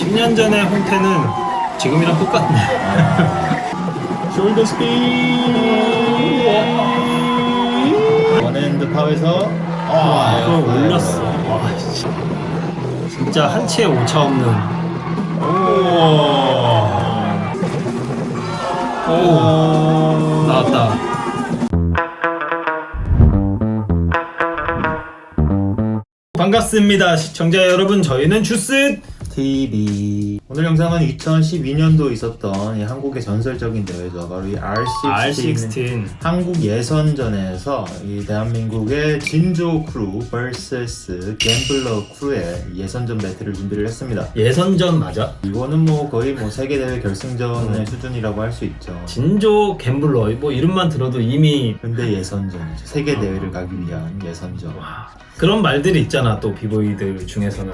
10년 전의 홍태는 지금이랑 똑같네. 숄더 스피 원핸드 파워에서 와, 그걸 네. 올렸어. 와, 씨. 진짜 한치의 오차 없는. 오. 오. 나왔다. 반갑습니다. 시청자 여러분, 저희는 주스 TV 오늘 영상은 2012년도 있었던 이 한국의 전설적인 대회죠. 바로 이 R16 R16 한국 예선전에서 이 대한민국의 진조 크루 vs 갬블러 크루의 예선전 배틀을 준비를 했습니다. 예선전 맞아? 이거는 뭐 거의 뭐 세계대회 결승전의 음. 수준이라고 할 수 있죠. 진조 갬블러 뭐 이름만 들어도 이미 근데 예선전이죠 세계대회를 가기 위한 예선전. 그런 말들이 있잖아 또 비보이들 중에서는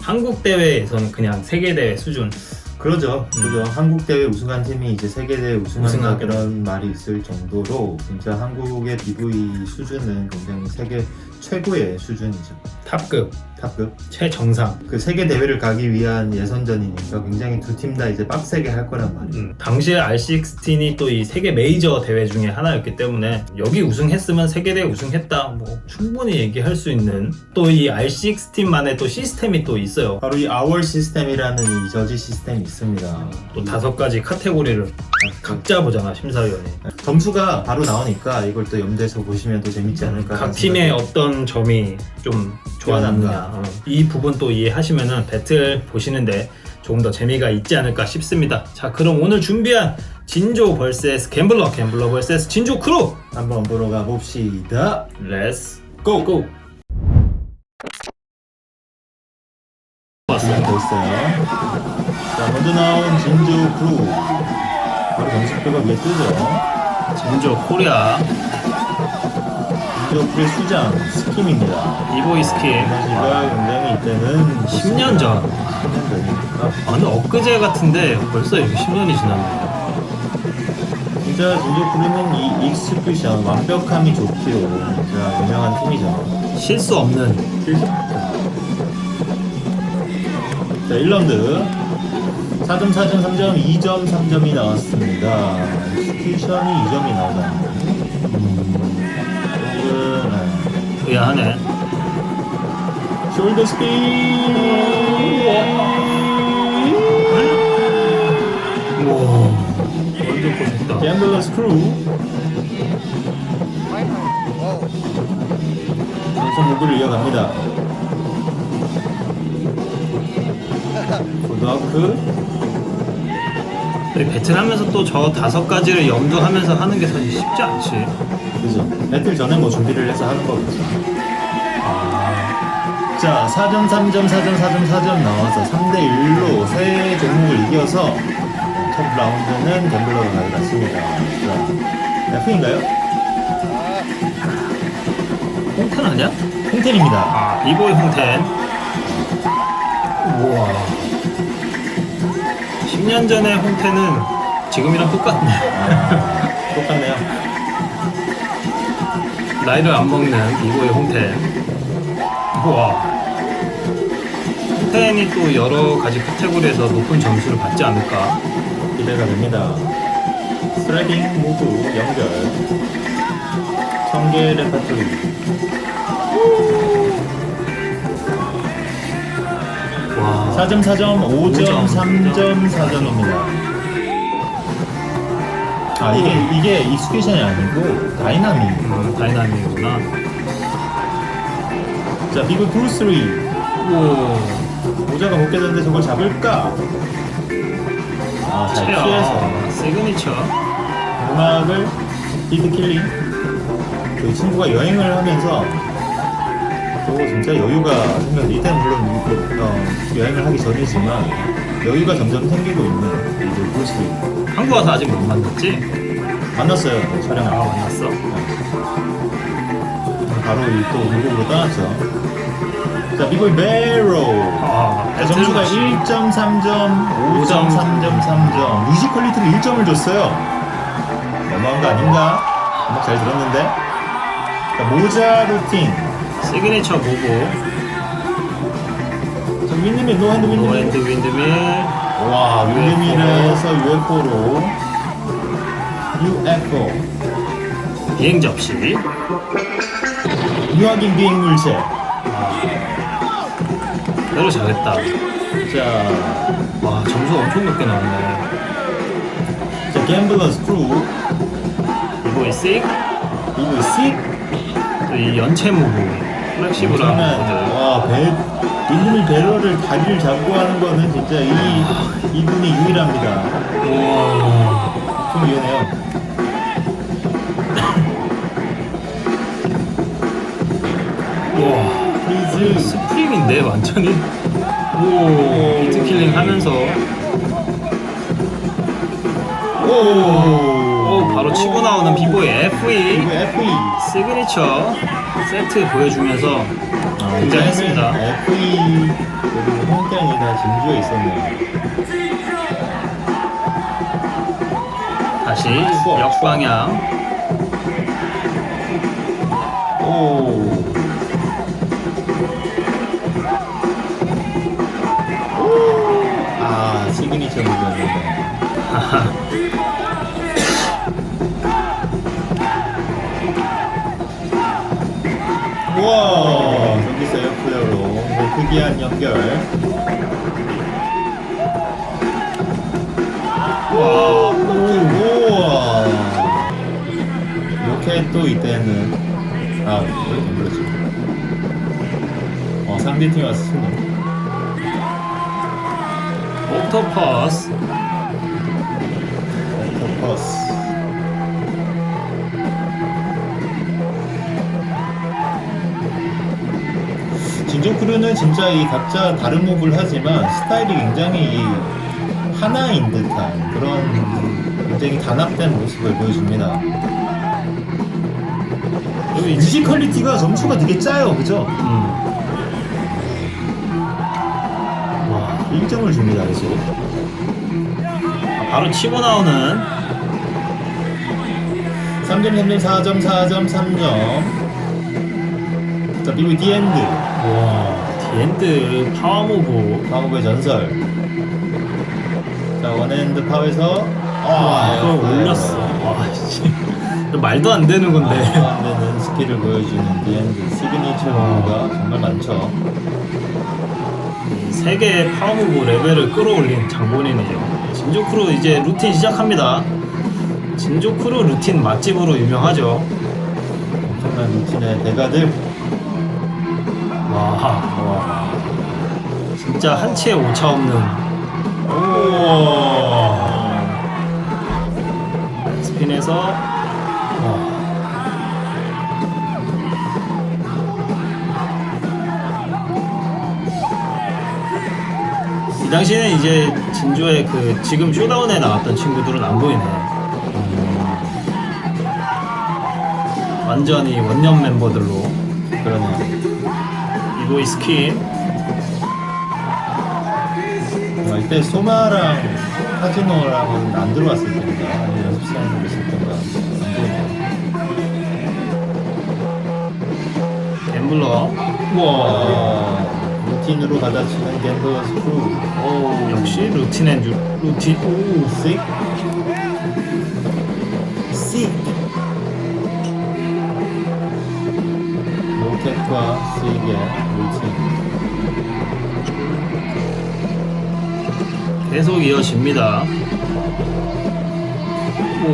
한국 대회에서는 그냥 세계 대회 수준 그러죠. 그죠. 한국 대회 우승한 팀이 이제 세계 대회 우승한다 우승하게 그런 말이 있을 정도로 진짜 한국의 BV 수준은 굉장히 세계 최고의 수준이죠. 탑급 탑급. 최정상 그 세계 대회를 가기 위한 예선전이니까 굉장히 두 팀 다 이제 빡세게 할 거란 말이에요. 음, 당시에 R16이 또 이 세계 메이저 대회 중에 하나였기 때문에 여기 우승했으면 세계 대회 우승했다 뭐 충분히 얘기할 수 있는 또 이 R16만의 또 시스템이 또 있어요 바로 이 아월 시스템이라는 이 저지 시스템이 있습니다. 또 다섯 가지 카테고리를 각자 보잖아 심사위원이 점수가 바로 나오니까 이걸 또 염두에서 보시면 더 재밌지 않을까. 각 팀의 어떤 점이 좀 좋았느냐 어, 이 부분 또 이해하시면은 배틀 보시는데 조금 더 재미가 있지 않을까 싶습니다 자 그럼 오늘 준비한 진조 vs 갬블러 갬블러 vs 진조 크루 한번 보러 가봅시다. 렛츠 고! 고 있어요. 자, 먼저 나온 진주 크루. 바로 정식표가 위에 뜨죠. 진조 코리아 진주 크루의 수장, 스킴입니다. 이보이 스킨 에너지가 굉장히 이때는 10년 전. 10년 전이니까. 아, 근데 엊그제 같은데 벌써 이렇게 10년이 지났네 진짜 진주 크루는 이 익스큐션, 완벽함이 좋기로 진짜 유명한 팀이죠. 실수 없는 자, 1라운드. 4점, 4점, 3점, 2점, 3점이 나왔습니다. 익스큐션이 2점이 나오다 의아하네. 숄더 스피 우와. 완전 고생다. 갬블러 스크루 선수 무브를 이어갑니다. 우리 배틀하면서 또 저 다섯 가지를 염두하면서 하는 게 사실 쉽지 않지. 그죠. 배틀 전에 뭐 준비를 해서 하는 거겠죠. 아. 자 4점 3점 4점 4점 4점 나와서 3대1로 세 종목을 이겨서 첫 라운드는 갬블러가 가져갔습니다. 자 F인가요? 홍텐 아니야? 홍텐입니다. 아 이보이 홍텐. 우와 10년 전의 홍텐은 지금이랑 똑같네 아, 똑같네요 나이를 안 먹는 이보이 홍텐 우와 홍텐이 또 여러 가지 카테고리에서 높은 점수를 받지 않을까 기대가 됩니다. 스트라이킹 모두 연결. 청계 레파토리. 4점 4점 5점 3점 4점입니다. 아 이게 이게 익스큐션이 아니고 다이나믹. 음, 다이나믹이구나 자 비브 브루스 리. 오 모자가 벗겨졌는데 저걸 잡을까? 아잘 피해서 체어 시그니처 음악을 디드 킬링. 그 친구가 여행을 하면서 저거 진짜 여유가 생겼는데 이때는 물론 그, 어, 여행을 하기 전이지만 여유가 점점 생기고 있는 이제 리. 한국 와서 아직 못 만났지? 만났어요. 그 촬영 아 아, 만났어? 바로 이 또 미국으로 떠났죠. 자 미국의 메로. 아 자, 점수가 1점 3점 5점 3점 3점 뮤지컬리티를 1점을 줬어요. 너무한 거 아닌가? 음악 잘 들었는데. 자, 모자 루틴 시그니처 보고. 윈드밀 노 핸드 윈드밀. 노핸드 윈드밀. 와 윈드밀에서 UFO로. UFO 비행 접시 유학인 비행 물체. 별로 잘했다. 자, 와 점수 엄청 높게 나왔네. 자 갬블러 스 크루 이거 씩 이거 씩이 연체 무브 엄청난 모드 와 배, 윈드밀 배럴을 다리를 잡고 하는 거는 진짜 이 이분이 유일합니다. 우와 좀 프리즈 스프링인데 완전히? 오. 비트 킬링 하면서. 오, 치고 나오는 비보의 FE FE 시그니처 세트 보여주면서 아, 등장했습니다. 이제는 FE 그리고 홍땡이 다 진주에 있었네요. 다시 추워, 역방향. 오. 아, 시그니처 무비였는데. 우와, 저기서 F대로 특이한 연결. 와, 우와. 이렇게 또 이때는 아, 이렇게 그렇지. 어, 상대팀 와서 수능. 옥토퍼스 옥토퍼스. 진조크루는 진짜 이 각자 다른 몹을 하지만 스타일이 굉장히 이 하나인 듯한 그런 굉장히 단합된 모습을 보여줍니다. 여기 뮤지컬리티가 점수가 되게 짜요, 그죠? 음. 와, 1점을 줍니다, 계속. 바로 치고 나오는 3점, 3점, 4점, 4점, 3점. 자, 그리고 디엔드. 와 디엔드 파워무브 방어부의 전설. 자, 원핸드 파워에서. 아, 그걸 네. 올렸어 와 씨. 말도 안 되는 건데 아, 안 되는 스킬을 보여주는 디엔드. 시그니처가 정말 많죠. 세계의 파워무브 레벨을 끌어올린 장본인이죠 진조크루 이제 루틴 시작합니다 진조크루 루틴 맛집으로 유명하죠 엄청난 루틴의 대가들. 와 와. 진짜 한치의 오차 없는 우와. 스핀에서 와. 이 당시에는 이제 진조의 그 지금 쇼다운에 나왔던 친구들은 안 보이네. 완전히 원년 멤버들로 그러네요. 이보이 스킨 아, 이때 소마랑 카지노랑은 안 들어왔을 텐가 아니면 연습생으로 있을 텐가 안 보이네요. 갬블러 우와 루틴으로 받아치는 갬블러 스크루 오 역시 루틴 앤 루, 루틴 오씩 씩. 로켓과 씩의 루틴 계속 이어집니다. 오.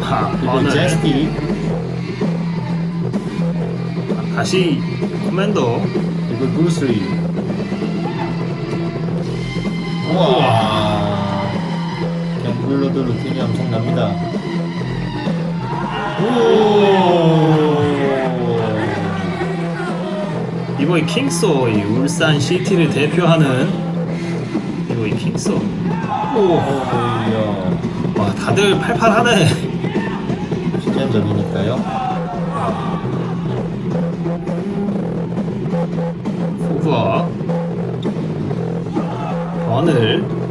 하, 오늘 제스티. 다시 코맨더. 그리고 브루스리. 우와 갬블러도 루틴이 엄청납니다. 오! 이번에 킹소 이 울산 시티를 대표하는 이번에 킹소. 오. 오야 와 다들 팔팔하네. 시즌 전이니까요. 후후와. 버늘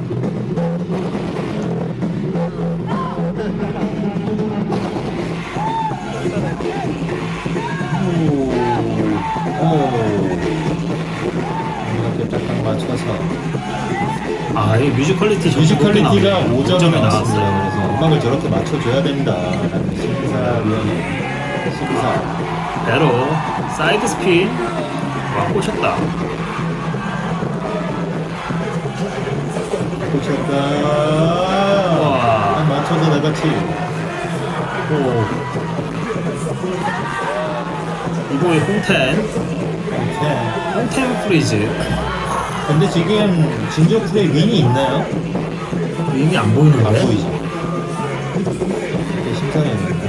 이렇게 딱딱 맞춰서 아 이 뮤직 퀄리티 점수 뮤직 높게 퀄리티가 나오네. 5점이 5점이 나왔습니다. 나왔어요. 그래서 음악을 저렇게 맞춰줘야 된다라는 심사위원회 심사. 배로 사이드 스핀 와 꽂혔다. 꽂혔다. 딱 맞춰서 나같이. 오. 이보의 홍텐 오케이. 홍텐 프리즈 근데 지금 진저 프레이 윙이 있나요? 윙이 안 보이는데? 안 보이죠. 이게 심사위원회인가?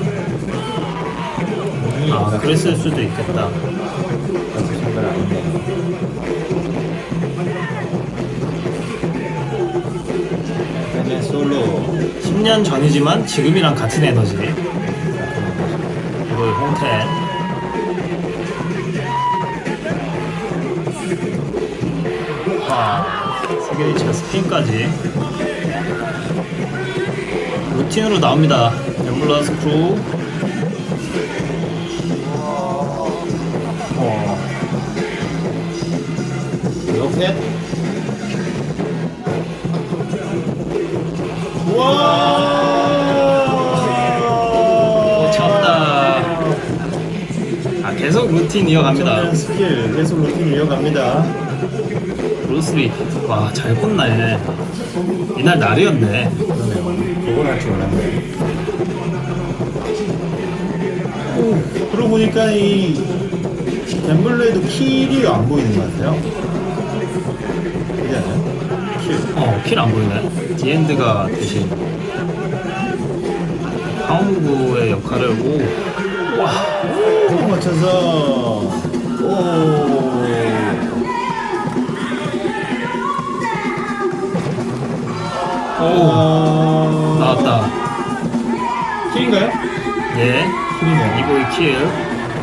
윙이 아 그랬을 수도 있겠다. 아직 생각 안 했네요. 그다음에 솔로 10년 전이지만 지금이랑 같은 에너지. 이거의 홍텐. 와, 시그니처 스핀까지. 루틴으로 나옵니다. 엠블런스 크루. 어, 옆에 와 아, 계속 루틴 이어갑니다. 스킬 계속 루틴 이어갑니다. 브루스리. 와, 잘 꽂네. 이날 날이었네. 그걸 할줄 몰랐네. 오, 그러고 보니까 이 갬블러에도 킬이 안 보이는 것 같아요. 그지 않아요? 킬. 어, 킬 안 보이네. 디엔드가 대신 파운구의 역할을 오, 와, 오, 맞춰서 오. 오, 아, 나왔다. 킬인가요? 예, 킬이네요. 이거의 킬,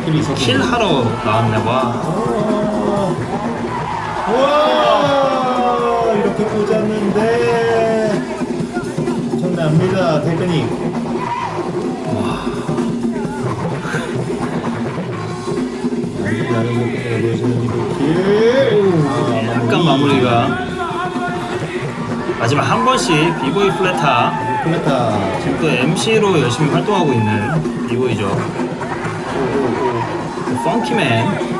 킬이 있었 킬 하러 나왔네 와. 와 이렇게 꽂았는데 엄청납니다 테크닉 아, 약간 마무리가 마지막 한 번씩 비보이 플래타 플레타 지금 또 MC로 열심히 활동하고 있는 비보이죠. 그 펑키맨.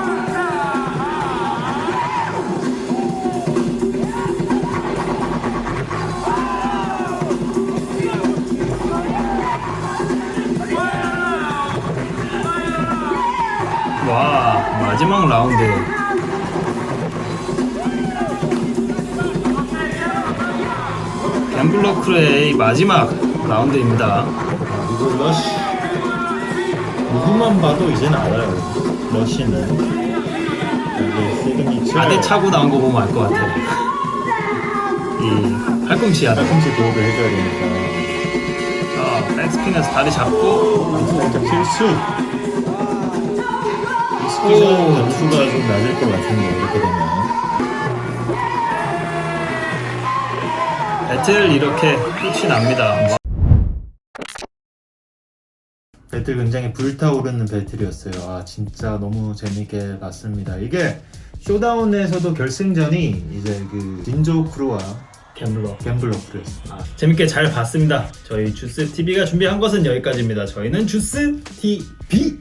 라운드 갬블러 크레의 마지막 라운드입니다. 아, 이거 러쉬 누구만 봐도 이제는 알아요 러쉬는 아대 차고 나온 거 보면 알 것 같아. 이 팔꿈치 아대. 팔꿈치 도움을 해줘야 되니까 자, 백스핀에서 다리 잡고 살짝 실수. 오. 점수가 좀 낮을 것 같은데 이렇게 되면. 배틀 이렇게 끝이 납니다. 배틀 굉장히 불타오르는 배틀이었어요. 아 진짜 너무 재밌게 봤습니다. 이게 쇼다운에서도 결승전이 이제 그 진조 크루와 갬블러. 갬블러 크루였어요. 아, 재밌게 잘 봤습니다. 저희 주스 TV가 준비한 것은 여기까지입니다. 저희는 주스 TV